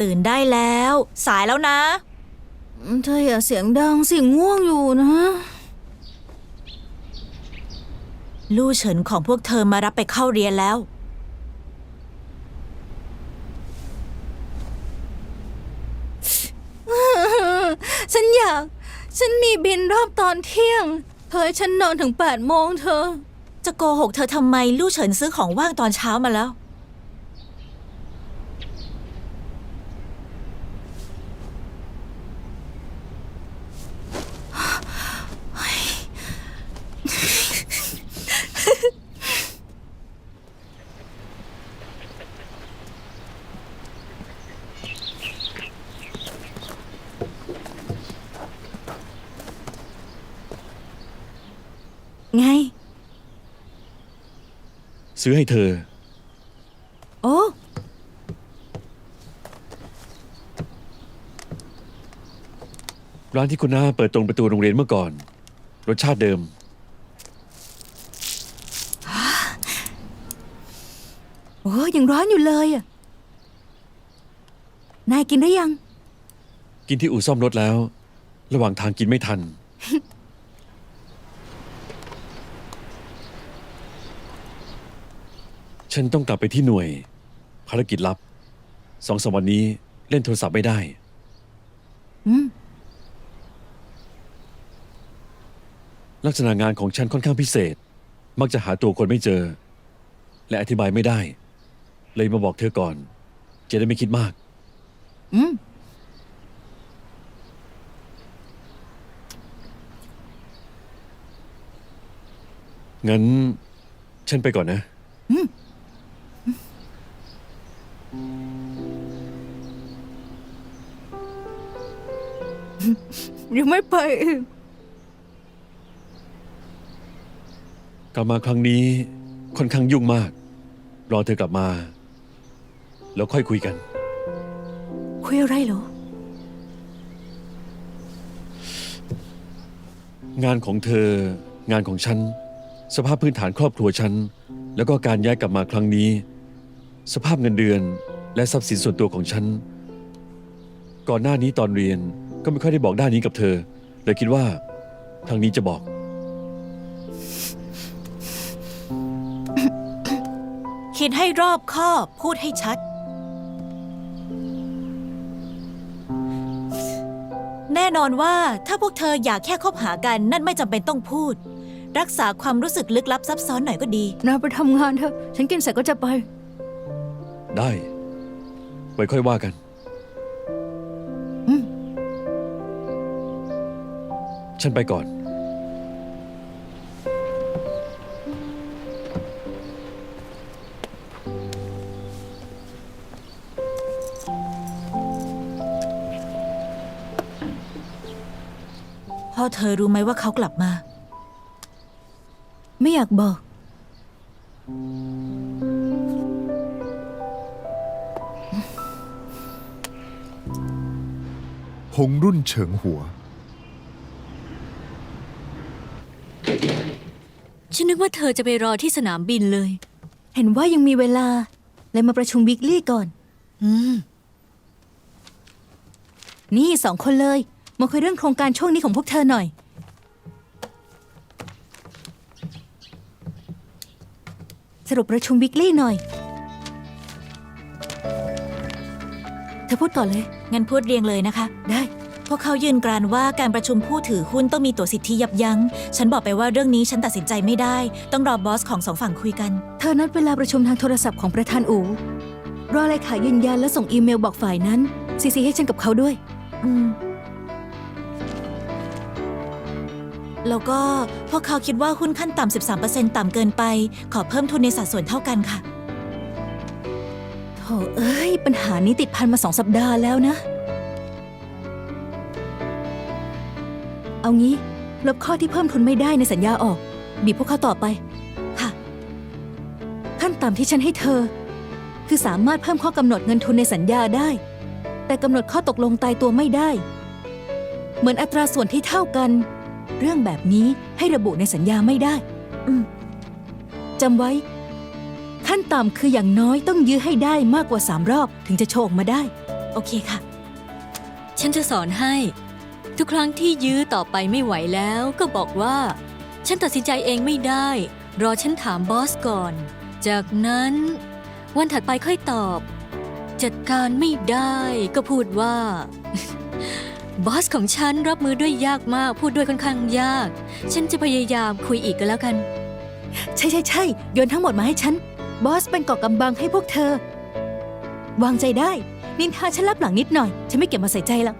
ตื่นได้แล้ว สายแล้วนะ เธออย่าเสียงดังสิง่วงอยู่นะ ลู่เฉินของพวกเธอมารับไปเข้าเรียนแล้ว ฉันอยาก ฉันมีบินรอบตอนเที่ยง เธอให้ฉันนอนถึงแปดโมงเธอ จะโกหกเธอทำไม ลู่เฉินซื้อของว่างตอนเช้ามาแล้ว ไง ซื้อให้เธอ โอ้ ร้านที่คุณน้าเปิดตรงประตูโรงเรียนเมื่อก่อน รสชาติเดิม โอ้ยังร้อนอยู่เลยอะนายกินได้ยัง กินที่อู่ซ่อมรถแล้ว ระหว่างทางกินไม่ทัน ฉันต้องกลับไปที่หน่วย ภารกิจลับสองสามวันนี้เล่นโทรศัพท์ไม่ได้ อืม ลักษณะงานของฉันค่อนข้างพิเศษ มักจะหาตัวคนไม่เจอ และอธิบายไม่ได้ เลยมาบอกเธอก่อน จะได้ไม่คิดมาก อืม งั้น ฉันไปก่อนนะ ยังไม่ไปอีกกลับมาครั้งนี้ค่อนข้างยุ่งมาก รอเธอกลับมา แล้วค่อยคุยกัน คุยอะไรเหรอ งานของเธอ งานของฉัน สภาพพื้นฐานครอบครัวฉัน แล้วก็การย้ายกลับมาครั้งนี้ สภาพเงินเดือนและทรัพย์สินส่วนตัวของฉัน ก่อนหน้านี้ตอนเรียน ก็ไม่ค่อยได้บอกด้านนี้กับเธอเลยคิดว่า ทางนี้จะบอก คิดให้รอบคอบพูดให้ชัด แน่นอนว่าถ้าพวกเธออยากแค่คบหากันนั่นไม่จำเป็นต้องพูด รักษาความรู้สึกลึกลับซับซ้อนหน่อยก็ดี นายไปทำงานเถอะ ฉันกินเสร็จก็จะไป ได้ ไว้ค่อยว่ากัน ฉันไปก่อน พ่อเธอรู้ไหมว่าเขากลับมา ไม่อยากบอก หงรุ่นเฉิงหัว ฉันนึกว่าเธอจะไปรอที่สนามบินเลย เห็นว่ายังมีเวลา เลยมาประชุมวิกลี่ก่อน อืม นี่สองคนเลย มาคุยเรื่องโครงการช่วงนี้ของพวกเธอหน่อย สรุปประชุมวิกลี่หน่อย เธอพูดก่อนเลย งั้นพูดเรียงเลยนะคะ ได้ พวกเขายืนกรานว่าการประชุมผู้ถือหุ้นต้องมีตัวสิทธิยับยัง้ง ฉันบอกไปว่าเรื่องนี้ฉันตัดสินใจไม่ได้ ต้องรอบอสของสองฝั่งคุยกัน เธอนัดเวลาประชุมทางโทรศัพท์ของประธานอูรอเลขายืนยันและส่งอีเมลบอกฝ่ายนั้นซีซีให้ฉันกับเขาด้วย อืม แล้วก็พวกเขาคิดว่าหุ้นขั้นต่ำ13%ต่ำเกินไป ขอเพิ่มทุนในสัดส่วนเท่ากันค่ะ โถเอ้ย ปัญหานี้ติดพันมาสองสัปดาห์แล้วนะ เอางี้ ลบข้อที่เพิ่มทุนไม่ได้ในสัญญาออก บีบพวกเขาต่อไป ค่ะ ขั้นต่ำที่ฉันให้เธอ คือสามารถเพิ่มข้อกำหนดเงินทุนในสัญญาได้ แต่กำหนดข้อตกลงตายตัวไม่ได้ เหมือนอัตราส่วนที่เท่ากัน เรื่องแบบนี้ให้ระบุในสัญญาไม่ได้ อืมจำไว้ ขั้นต่ำคืออย่างน้อยต้องยื้อให้ได้มากกว่าสามรอบถึงจะโชว์ออกมาได้ โอเคค่ะ ฉันจะสอนให้ ทุกครั้งที่ยื้อต่อไปไม่ไหวแล้วก็บอกว่า ฉันตัดสินใจเองไม่ได้ รอฉันถามบอสก่อน จากนั้น วันถัดไปค่อยตอบ จัดการไม่ได้ก็พูดว่า บอสของฉันรับมือด้วยยากมากพูดด้วยค่อนข้างยาก ฉันจะพยายามคุยอีกก็แล้วกัน ใช่ใช่ใช่โยนทั้งหมดมาให้ฉัน บอสเป็นเกาะกำบังให้พวกเธอ วางใจได้ นินทาฉันรับหลังนิดหน่อย ฉันไม่เก็บมาใส่ใจหรอก